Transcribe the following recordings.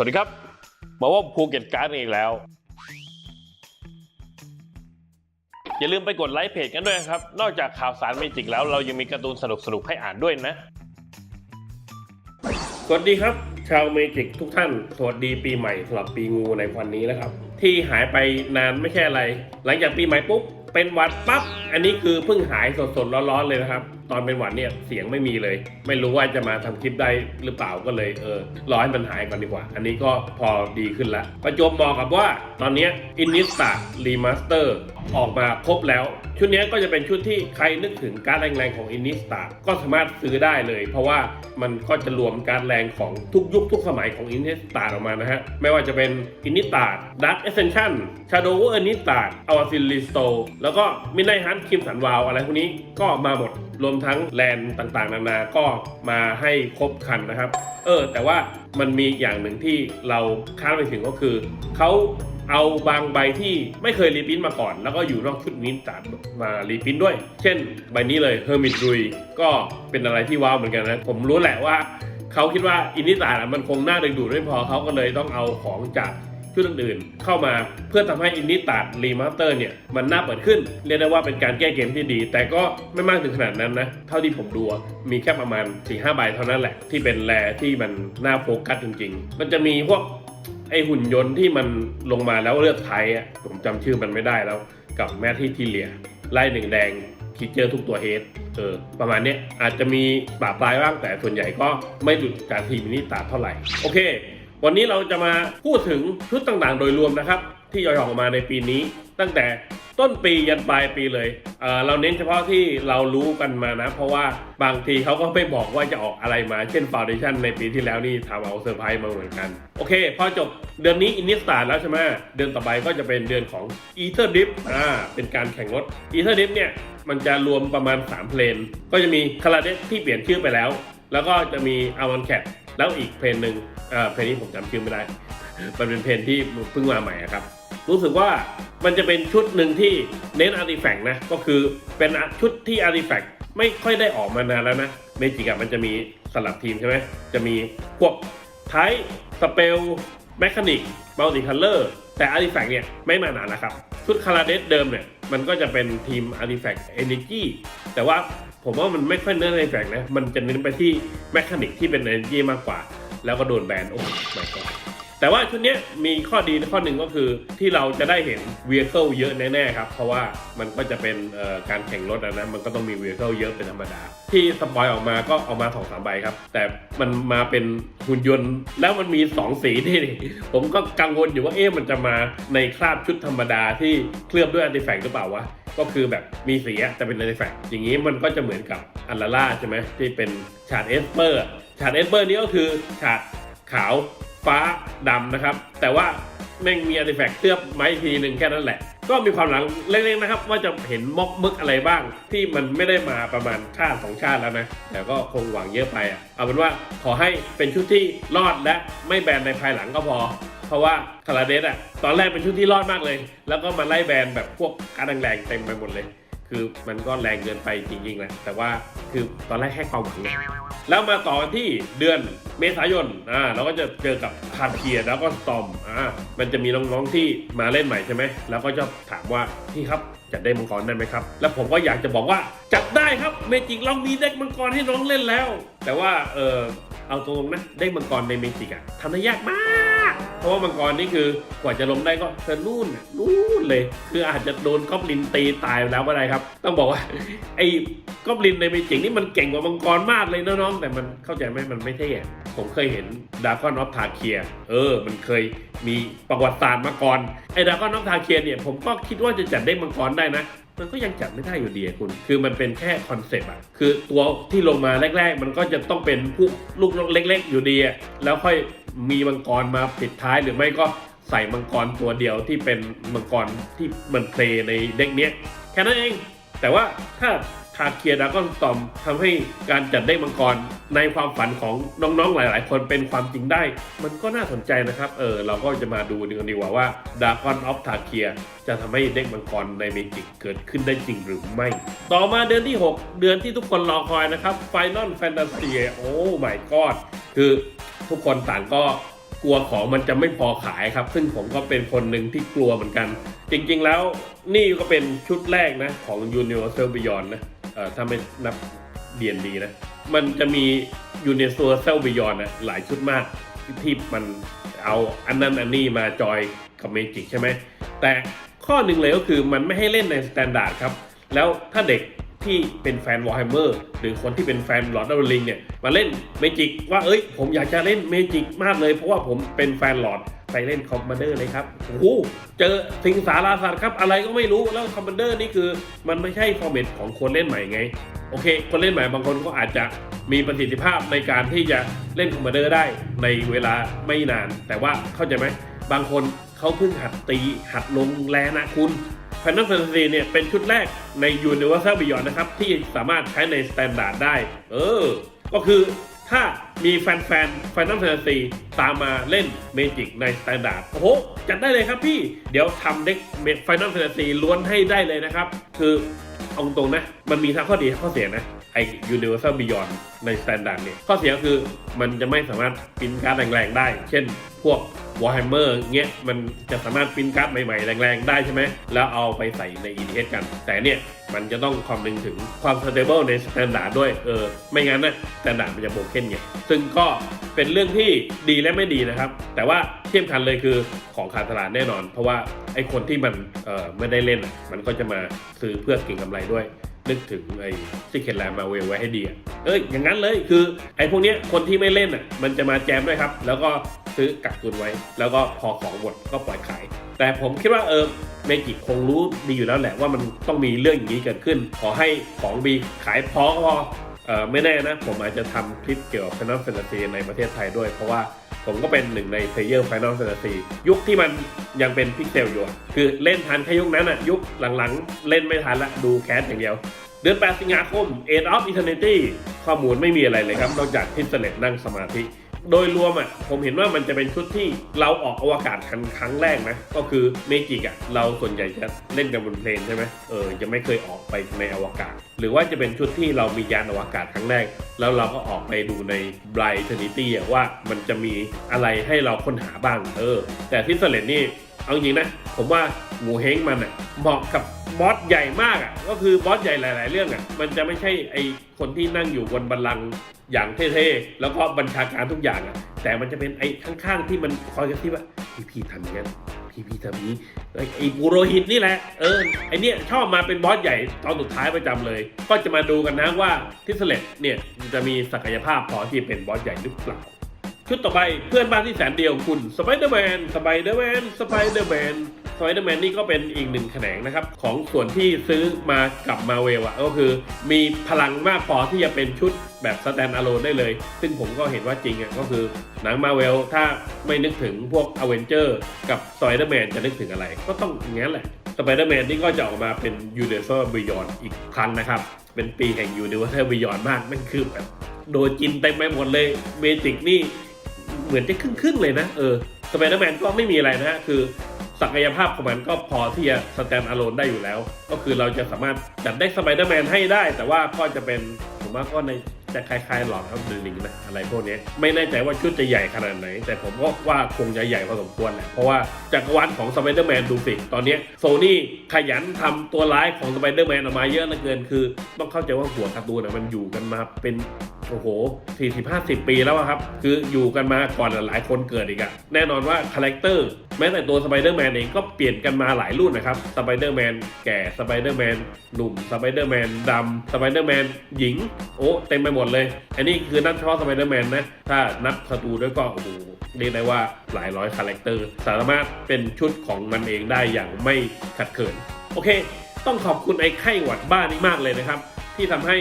สวัสดีครับ มาว่าภูเก็ตการ์ดอีกแล้ว อย่าลืมไปกดไลค์เพจกันด้วยนะครับ นอกจากข่าวสารเมจิกแล้วเรายังมีการ์ตูนสนุกๆให้อ่านด้วยนะ สวัสดีครับ ชาวเมจิกทุกท่าน สวัสดีปีใหม่สำหรับปีงูในวันนี้นะครับ ที่หายไปนานไม่ใช่อะไร หลังจากปีใหม่ปุ๊บ เป็นหวัดปั๊บอันนี้คือเพิ่งหายสดๆร้อนๆเลยนะครับ ตอนเป็นหวัดเนี่ยเสียงไม่มีเลย ไม่รู้ว่าจะมาทำคลิปได้หรือเปล่าก็เลยเออรอให้มันหายก่อนดีกว่า อันนี้ก็พอดีขึ้นล้วประจวบเหมาะกับว่าตอนนี้อินนิสตารีมาสเตอร์ออกมาครบแล้ว ชุดนี้ก็จะเป็นชุดที่ใครนึกถึงการแรงๆของอินนิสตาก็สามารถซื้อได้เลย เพราะว่ามันก็จะรวมการแรงของทุกยุคทุกสมัยของอินนิสตาออกมานะฮะไม่ว่าจะเป็นอินนิสตาดักเอเซนชั่นชาโดว์อร์นิสตาอวาซิลิสโตแล้วแล้วก็มินไนฮันคิมสันวาวอะไรพวกนี้ก็มาหมดรวมทั้งแลนต่างๆ นานาก็มาให้ครบคันนะครับ เออ แต่ว่ามันมีอย่างหนึ่งที่เราคาดไม่ถึงก็คือเขาเอาบางใบที่ไม่เคยรีพิมพ์มาก่อน แล้วก็อยู่นอกชุดนี้ตัดมารีพิมพ์ด้วย เช่น ใบนี้เลย Hermit r u i ก็เป็นอะไรที่ว้าวเหมือนกันนะ ผมรู้แหละว่าเขาคิดว่าอินนิตามันคงน่าดึงดูดไม่พอเขาก็เลยต้องเอาของจาก ชุดอื่นๆ เข้ามาเพื่อทำให้อินนิตารีมาสเตอร์เนี่ยมันน่าเปิดขึ้น เรียกได้ว่าเป็นการแก้เกมที่ดี แต่ก็ไม่มากถึงขนาดนั้นนะ เท่าที่ผมดูมีแค่ประมาณ4ีหใบเท่านั้นแหละ ที่เป็นแรที่มันน่าโฟกัสจริง ๆ มันจะมีพวกไอหุ่นยนต์ที่มันลงมาแล้วเลือกไทยอะผมจำชื่อมันไม่ได้แล้ว กับแมทที่ทีเลียไล่หนึ่งแดงคิดเจอทุกตัวเฮดเออประมาณนี้อาจจะมีปราปลายบ้างแต่ส่วนใหญ่ก็ไม่ดุดการทีมินิตาเท่าไหร่ โอเค วันนี้เราจะมาพูดถึงชุดต่างๆ โดยรวมนะครับ ที่ยอยออกมาในปีนี้ ตั้งแต่ต้นปียันปลายปีเลยเเราเน้นเฉพาะที่เรารู้กันมานะ เพราะว่าบางทีเขาก็ไม่บอกว่าจะออกอะไรมา เช่นฟาวเดชั่นในปีที่แล้วนี่ทำเอาเซอร์ไพรส์มาเหมือนกัน โอเค พอจบเดือนนี้อินนิสตาแล้วใช่ไหมเดือนต่อไปก็จะเป็นเดือนของ e t h e r Dip อ่าเป็นการแข่งรถ e t h e r Dip เนี่ยมันจะรวมประมาณ 3 เพลงก็จะมีคาราเดสที่เปลี่ยนชื่อไปแล้ว แล้วก็จะมีอาวันแคท แล้วอีกเพลงหนึ่งอ่าเพลงนี้ผมจำชื่อไม่ได้ มันเป็นเพลงที่เพิ่งมาใหม่ครับ รู้สึกว่ามันจะเป็นชุดหนึ่งที่เน้นอาร์ติแฟกต์นะ ก็คือเป็นชุดที่อาร์ติแฟกต์ไม่ค่อยได้ออกมานานแล้วนะ เมจิกอะมันจะมีสลับทีมใช่ไหม จะมีพวกไทสเปลแมคานิกมัลติคัลเลอร์แต่อาร์ติแฟกต์เนี่ยไม่มานานแล้วครับ ชุดคาราเดสเดิมเนี่ยมันก็จะเป็นทีมอาร์ติแฟกต์เอเนจีแต่ว่า ผมว่ามันไม่ค่อยเน้นอาร์ติแฟกนะ มันจะเน้นไปที่แมคานิกที่เป็นเอเนจีมากกว่า แล้วก็โดนแบนโอ้ไม่ก็แต่ว่าชุดนี้มีข้อดีข้อหนึ่งก็คือที่เราจะได้เห็น vehicle เยอะแน่ๆครับ เพราะว่ามันก็จะเป็นการแข่งรถอะนะมันก็ต้องมี vehicle เยอะเป็นธรรมดา ที่สปอยออกมาก็เอามาสองสามใบครับ แต่มันมาเป็นหุ่นยนต์แล้วมันมี 2 สีนี่ผมก็กังวลอยู่ว่าเอ๊ะมันจะมาในคราบชุดธรรมดาที่เคลือบด้วยอันติแฟกหรือเปล่าวะ ก็คือแบบมีสีอะแต่เป็นอันติแฟกอย่างนี้มันก็จะเหมือนกับอัลลาล่าใช่ไหมที่เป็นฉาดเอสเปอร์ฉาดเอสเปอร์นี้ก็คือฉาดขาวฟ้าดำนะครับ แต่ว่าแม่งมีอาร์ติแฟกต์เคลือบไม้ทีหนึ่งแค่นั้นแหละ ก็มีความหลังเล็กๆนะครับ ว่าจะเห็นม็อกมึกอะไรบ้าง ที่มันไม่ได้มาประมาณชาติสองชาติแล้วนะ แต่ก็คงหวังเยอะไปอะเอาเป็นว่าขอให้เป็นชุดที่รอดและไม่แบนในภายหลังก็พอ เพราะว่าคาราเดสอะตอนแรกเป็นชุดที่รอดมากเลย แล้วก็มาไล่แบนแบบพวกการแรงๆเต็มไปหมดเลย คือมันก็แรงเกินไปจริงๆแหละแต่ว่าคือตอนแรกแค่ความหวังแล้วมาต่อที่เดือนเมษายนอ่าเราก็จะเจอกับคาเทียแล้วก็สตอมอ่ามันจะมีน้องๆที่มาเล่นใหม่ใช่ไหมแล้วก็จะถามว่าพี่ครับจัดได้มังกรได้ไหมครับ แล้วผมก็อยากจะบอกว่าจัดได้ครับเมจิกเรามีเด็กมังกรให้น้องเล่นแล้ว แต่ว่าเออเอาตรงๆนะได้มังกรในเมจิกอะทำได้ยากมาก เพราะว่ามังกรนี่คือกว่าจะลงได้ก็เธอนู่นน่ะนู่นเลย คืออาจจะโดนกอบลินตีตายแล้วก็ได้ครับ ต้องบอกว่าไอ้กอบลินในเมจิกนี่มันเก่งกว่ามังกรมากเลยนะน้องแต่มันเข้าใจไหมมันไม่เท่ผมเคยเห็นดาร์คอนอฟทาเคียเออ มันเคยมีประวัติศาสตร์มาก่อนไอ้ดาร์คอนอฟทาเคียเนี่ยผมก็คิดว่าจะจัดได้มังกรได้นะ มันก็ยังจับไม่ได้อยู่ดีคุณ คือมันเป็นแค่คอนเซปต์อะคือตัวที่ลงมาแรก ๆ มันก็จะต้องเป็นพวกลูกเล็ก ๆ อยู่ดีอะแล้วค่อยมีมังกรมาปิดท้ายหรือไม่ก็ใส่มังกรตัวเดียวที่เป็นมังกรที่มันเพลในเด็กเนี้ยแค่นั้นเอง แต่ว่าถ้า ทาเคียดากอนตอมทำให้การจัดได้มังกรในความฝันของน้องๆหลาย ๆ คนเป็นความจริงได้ มันก็น่าสนใจนะครับเออเราก็จะมาดูกันดีกว่าว่าดากอนออฟทาเคียจะทำให้เด็กมังกรในเมจิกเกิดขึ้นได้จริงหรือไม่ ต่อมาเดือนที่ 6 เดือนที่ทุกคนรอคอยนะครับ Final Fantasy โอ้ my god คือทุกคนต่างก็กลัวของมันจะไม่พอขายครับ ซึ่งผมก็เป็นคนหนึ่งที่กลัวเหมือนกัน จริงๆแล้วนี่ก็เป็นชุดแรกนะของ Universal Beyond นะ ถ้าไม่นับ D&D นดีนะ มันจะมี Universal Beyond นะหลายชุดมากที่มันเอาอันนั้นอันนี้มาจอยกับเมจิกใช่ไหม แต่ข้อหนึ่งเลยก็คือมันไม่ให้เล่นในสแตนดาร์ดครับ แล้วถ้าเด็กที่เป็นแฟน Warhammer หรือคนที่เป็นแฟน Lord of the Ring เนี่ยมาเล่นเมจิกว่าเอ้ยผมอยากจะเล่นเมจิกมากเลยเพราะว่าผมเป็นแฟนหลอด ไปเล่นคอมมานเดอร์เลยครับโอ้โหเจอสิงสาราสัตว์ครับ อะไรก็ไม่รู้แล้วคอมมานเดอร์นี่คือ มันไม่ใช่ฟอร์เมตของคนเล่นใหม่ไง โอเค คนเล่นใหม่บางคนก็อาจจะมีประสิทธิภาพในการที่จะเล่นคอมมานเดอร์ได้ในเวลาไม่นาน แต่ว่าเข้าใจไหม บางคนเขาเพิ่งหัดตีหัดลงแรงนะคุณ Final Fantasy เนี่ยเป็นชุดแรกใน Universal Beyond นะครับ ที่สามารถใช้ใน Standard ได้ เออ ก็คือ ถ้ามีแฟนๆ Final Fantasy ตามมาเล่นเมจิกในสแตนดาร์ดโอ้โห จัดได้เลยครับพี่ เดี๋ยวทำเด็ก Final Fantasy ล้วนให้ได้เลยนะครับ คือเอาตรงๆนะ มันมีทั้งข้อดีทั้งข้อเสียนะ Universal Beyond ใน Standard เนี่ย ข้อเสียคือมันจะไม่สามารถปรินการ์ดแรงๆได้ เช่นพวก Warhammer เงี้ยมันจะสามารถปรินการ์ดใหม่ๆ แรงๆ ได้ใช่ไหม แล้วเอาไปใส่ใน EDH กัน แต่เนี่ยมันจะต้องคำนึงถึงความ stable ใน Standard ด้วย เออ ไม่งั้นนะ Standard มันจะโบกเค้นไง ซึ่งก็เป็นเรื่องที่ดีและไม่ดีนะครับ แต่ว่าเทียมคันเลยคือของขาดตลาดแน่นอน เพราะว่าไอ้คนที่มันเออไม่ได้เล่น มันก็จะมาซื้อเพื่อเก็งกำไรด้วย นึกถึงไอ้ซิกเก็ตแลนด์มาเวลไว้ให้ดีอะเอ้ยอย่างนั้นเลยคือไอ้พวกเนี้ยคนที่ไม่เล่นอะมันจะมาแจมด้วยครับ แล้วก็ซื้อกักตุนไว้ แล้วก็พอของหมดก็ปล่อยขาย แต่ผมคิดว่าเออเมจิคงรู้ดีอยู่แล้วแหละว่ามันต้องมีเรื่องอย่างนี้เกิดขึ้น ขอให้ของบีขายพอก็พอเออไม่แน่นะ ผมอาจจะทำคลิปเกี่ยวกับ Final Fantasy ในประเทศไทยด้วยเพราะว่า ผมก็เป็นหนึ่งในเพลเยอร์ไฟนอลแฟนตาซียุคที่มันยังเป็นพิกเซลอยู่คือเล่นทันแค่ยุคนั้นอะยุคหลังๆ เล่นไม่ทันละดูแคสอย่างเดียว เดือน 8 สิงหาคม Age of Eternity ข้อมูลไม่มีอะไรเลยครับ นอกจากทิสเลตนั่งสมาธิ โดยรวมอะผมเห็นว่ามันจะเป็นชุดที่เราออกอวกาศครั้งครั้งแรกนะ ก็คือเมจิกอะเราส่วนใหญ่จะเล่นกันบนเพลนใช่ไหมเออยังไม่เคยออกไปในอวกาศ หรือว่าจะเป็นชุดที่เรามียานอวกาศครั้งแรก แล้วเราก็ออกไปดูในไบรท์นิตตี้อะว่ามันจะมีอะไรให้เราค้นหาบ้างเออ แต่ที่สเลนนี่ เอาจริงนะ ผมว่าหมูเฮงมันอะเหมาะกับบอสใหญ่มากอะ ก็คือบอสใหญ่หลาย ๆ เรื่องอะ มันจะไม่ใช่ไอคนที่นั่งอยู่บนบัลลังก์อย่างเท่ ๆ แล้วก็บัญชาการทุกอย่างอะ แต่มันจะเป็นไอ้ข้างๆที่มันคอยกระซิบว่าพี่พี่ทำอย่างนั้นพี่พี่ทำนี้ไอ้ไอ้ปุโรหิตนี่แหละ เออไอเนี้ยชอบมาเป็นบอสใหญ่ตอนสุดท้ายประจำเลย ก็จะมาดูกันนะว่าทิสเลตเนี่ยจะมีศักยภาพพอที่เป็นบอสใหญ่หรือเปล่า ชุดต่อไปเพื่อนบ้านที่แสนเดียวคุณสไปเดอร์แมนสไปเดอร์แมนสไปเดอร์แมนสไปเดอร์แมนนี่ก็เป็นอีกหนึ่งแขนงนะครับ ของส่วนที่ซื้อมากับมาเวลอะก็คือมีพลังมากพอที่จะเป็นชุดแบบสแตนด์อะโลนได้เลย ซึ่งผมก็เห็นว่าจริงอะก็คือหนังมาเวลถ้าไม่นึกถึงพวกอเวนเจอร์กับสไปเดอร์แมนจะนึกถึงอะไร ก็ต้องอย่างนั้นแหละสไปเดอร์แมนนี่ก็จะออกมาเป็น Universal Beyond อีกครั้งนะครับ เป็นปีแห่ง Universal Beyond มากมันคือแบบโดนจินเต็มไปหมดเลยเมจิกนี่ เหมือนจะครึ่งๆเลยนะเออสไปเดอร์แมนก็ไม่มีอะไรนะฮะคือศักยภาพของมันก็พอที่จะสแตนอะโลนได้อยู่แล้ว ก็คือเราจะสามารถจัดได้สไปเดอร์แมนให้ได้ แต่ว่าก็จะเป็นผมว่าก็ในจะคล้ายๆหลอดครับหรือลิงนะอะไรพวกนี้ไม่แน่ใจว่าชุดจะใหญ่ขนาดไหน แต่ผมก็ว่าคงจะใหญ่พอสมควรแหละเพราะว่าจักรวาลของสไปเดอร์แมนดูสิตอนนี้โซนี่ขยันทำตัวร้ายของสไปเดอร์แมนออกมาเยอะเหลือเกินคือ ต้องเข้าใจว่าหัวการ์ตูนะมันอยู่กันมาเป็น โอ้โห 40 50 ปีแล้วครับ คืออยู่กันมาก่อนหลายคนเกิดอีกอะแน่นอนว่าคาแรคเตอร์แม้แต่ตัวสไปเดอร์แมนเองก็เปลี่ยนกันมาหลายรุ่นนะครับ สไปเดอร์แมนแก่ สไปเดอร์แมนหนุ่ม สไปเดอร์แมนดำ สไปเดอร์แมนหญิง โอ้เต็มไปหมดเลย อันนี้คือนับเฉพาะสไปเดอร์แมนนะ ถ้านับศัตรูด้วยก็โอ้โหเรียกได้ว่าหลายร้อยคาแรคเตอร์ สามารถเป็นชุดของมันเองได้อย่างไม่ขัดเขิน โอเค ต้องขอบคุณไอ้ไข้หวัดบ้านี้มากเลยนะครับ ที่ทำให้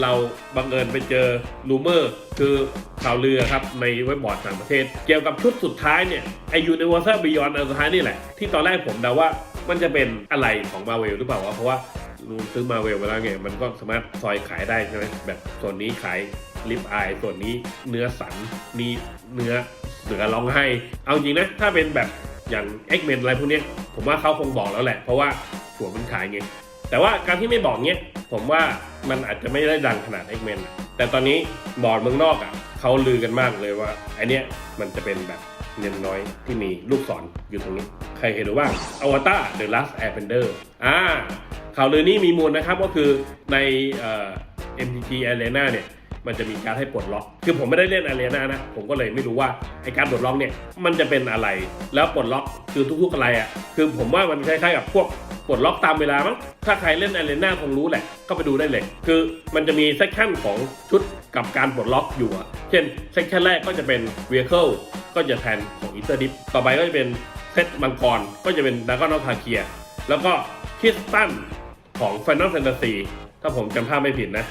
เราบังเอิญไปเจอรูเมอร์คือข่าวลือครับในเว็บบอร์ดต่างประเทศ เกี่ยวกับชุดสุดท้ายเนี่ยไอ Universal Beyond อันสุดท้ายนี่แหละ ที่ตอนแรกผมเดาว่ามันจะเป็นอะไรของมาเวลหรือเปล่าวะเพราะว่ารูซื้อมาเวลไปแล้วไงมันก็สามารถซอยขายได้ใช่ไหมแบบส่วนนี้ขายลิปอายส่วนนี้เนื้อสันนี่เนื้อเสือร้องไห้ เอาจริงนะ ถ้าเป็นแบบอย่าง X-Men อะไรพวกนี้ ผมว่าเขาคงบอกแล้วแหละ เพราะว่าส่วนมันขายไง แต่ว่าการที่ไม่บอกเนี้ยผมว่ามันอาจจะไม่ได้ดังขนาด X-Men แต่ตอนนี้บอร์ดเมืองนอกอะเขาลือกันมากเลยว่าไอเนี้ยมันจะเป็นแบบเนมน้อยที่มีลูกศรอยู่ตรงนี้ ใครเห็นหรือว่าอวตาร The Last Airbender อ่าข่าวลือนี้มีมูลนะครับก็คือในเอ่อ MTG Arena เนี่ย มันจะมีการให้ปลดล็อก คือผมไม่ได้เล่น Arena นะ ผมก็เลยไม่รู้ว่าไอการปลดล็อกเนี่ยมันจะเป็นอะไร แล้วปลดล็อกคือทุกๆอะไรอะ่ะ คือผมว่ามันคล้ายๆกับพวกปลดล็อกตามเวลามั้ง ถ้าใครเล่น Arena คงรู้แหละ ก็ไปดูได้เลย คือมันจะมีเซ c ชันของชุดกับการปลดล็อกอยู่อะเช่นเซ c ชันแรกก็จะเป็น Vehicle ก็จะแทนของ e ี t e r d i p ต่อไปก็จะเป็นเซตมังกร ก็จะเป็นดากอนอฟพาเคีย แล้วก็คิสตันของ Final Fantasy ถ้าผมจำภาพไม่ผิดนะ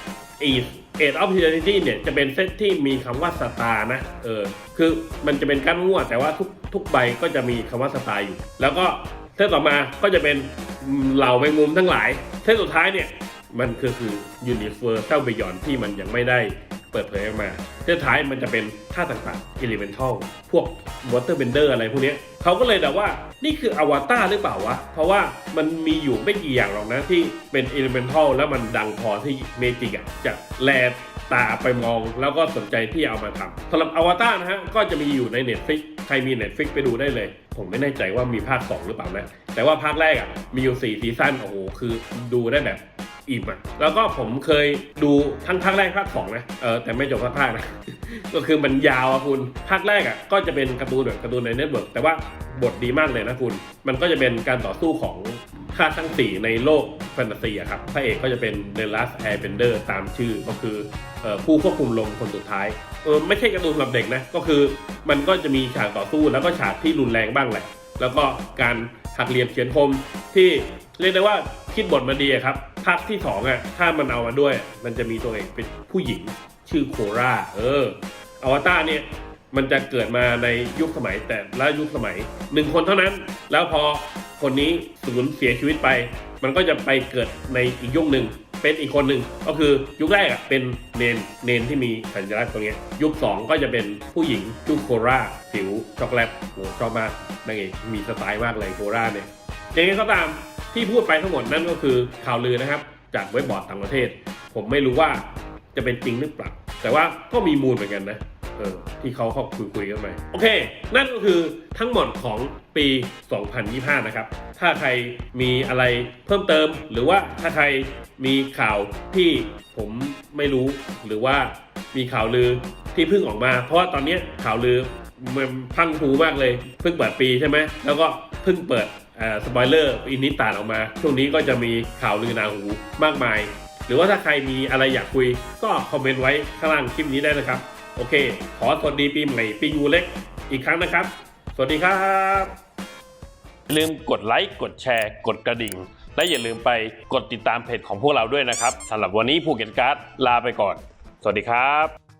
อีส เอทอออฟพิเเนี่ยจะเป็นเซตที่มีคำว่าสตาร์นะเออคือมันจะเป็นก้านมั่วแต่ว่าทุกทุกใบก็จะมีคำว่าสตาร์อยู่ แล้วก็เซตต่อมาก็จะเป็นเหล่าแมงมุมทั้งหลาย เซตสุดท้ายเนี่ยมันคือคือยูนิเวอร์แซลเบยอนที่มันยังไม่ได้ เปิดเผยออกมาเซตท้ายมันจะเป็นท่าตุต่างๆ Elemental พวก Water Bender อะไรพวกนี้เขาก็เลยแบบว่านี่คืออวตารหรือเปล่าวะ เพราะว่ามันมีอยู่ไม่กี่อย่างหรอกนะที่เป็น Elemental แล้วมันดังพอที่เมจิกจะแลตาไปมองแล้วก็สนใจที่เอามาทำสำหรับอวตารนะฮะก็จะมีอยู่ใน Netflix ใครมี Netflix ไปดูได้เลย ผมไม่แน่ใจว่ามีภาค 2 หรือเปล่านะ แต่ว่าภาคแรกอะมีอยู่ 4 ซีซั่นโอ้โหคือดูได้แบบ อิ่มอะแล้วก็ผมเคยดูทั้งภาคแรกภาคสองนะเออแต่ไม่จบภาคภาคนะก็คือมันยาวอะคุณภาคแรกอะก็จะเป็นการ์ตูนแบบการ์ตูนในเน็ตเวิร์กแต่ว่าบทดีมากเลยนะคุณ มันก็จะเป็นการต่อสู้ของค่าทั้งสี่ในโลกแฟนตาซีอะครับพระเอกก็จะเป็น The Last Airbender ตามชื่อก็คือผู้ควบคุมลมคนสุดท้ายเออไม่ใช่การ์ตูนสำหรับเด็กนะ ก็คือมันก็จะมีฉากต่อสู้แล้วก็ฉากที่รุนแรงบ้างแหละ แล้วก็การหักเหลี่ยมเฉียนคมที่เรียกได้ว่าคิดบทมาดีครับ ภาคที่สองอะถ้ามันเอามาด้วย มันจะมีตัวเอกเป็นผู้หญิงชื่อโคราเอออวตารเนี่ยมันจะเกิดมาในยุคสมัยแต่ละยุคสมัยหนึ่งคนเท่านั้น แล้วพอคนนี้สูญเสียชีวิตไป มันก็จะไปเกิดในอีกยุคหนึ่งเป็นอีกคนหนึ่งก็คือยุคแรกอะเป็นเนนเนนที่มีสัญลักษณ์ตรงนี้ยุคสองก็จะเป็นผู้หญิงชื่อโคราผิวช็อกโกแลตโหชอบมากนางเอกมีสไตล์มากเลยโคราเนี่ยยังไงก็ตาม ที่พูดไปทั้งหมดนั่นก็คือข่าวลือนะครับ จากเว็บบอร์ดต่างประเทศ ผมไม่รู้ว่าจะเป็นจริงหรือเปล่าแต่ว่าก็มีมูลเหมือนกันนะเออที่เขาเขาคุยคุยกันไปโอเค นั่นก็คือทั้งหมดของปี 2025 นะครับ ถ้าใครมีอะไรเพิ่มเติม หรือว่าถ้าใครมีข่าวที่ผมไม่รู้ หรือว่ามีข่าวลือที่เพิ่งออกมา เพราะว่าตอนนี้ข่าวลือมันพังพรูมากเลย เพิ่งเปิดปีใช่ไหมแล้วก็เพิ่งเปิด สปอยเลอร์อินนิตานออกมา ช่วงนี้ก็จะมีข่าวลือนาหูมากมาย หรือว่าถ้าใครมีอะไรอยากคุย ก็คอมเมนต์ไว้ข้างล่างคลิปนี้ได้นะครับ โอเค ขอสวัสดีปีใหม่ปีงูเล็กอีกครั้งนะครับ สวัสดีครับลืมกดไลค์กดแชร์ กดกระดิ่ง และอย่าลืมไปกดติดตามเพจของพวกเราด้วยนะครับสำหรับวันนี้ภูเก็ตการ์ดลาไปก่อน สวัสดีครับ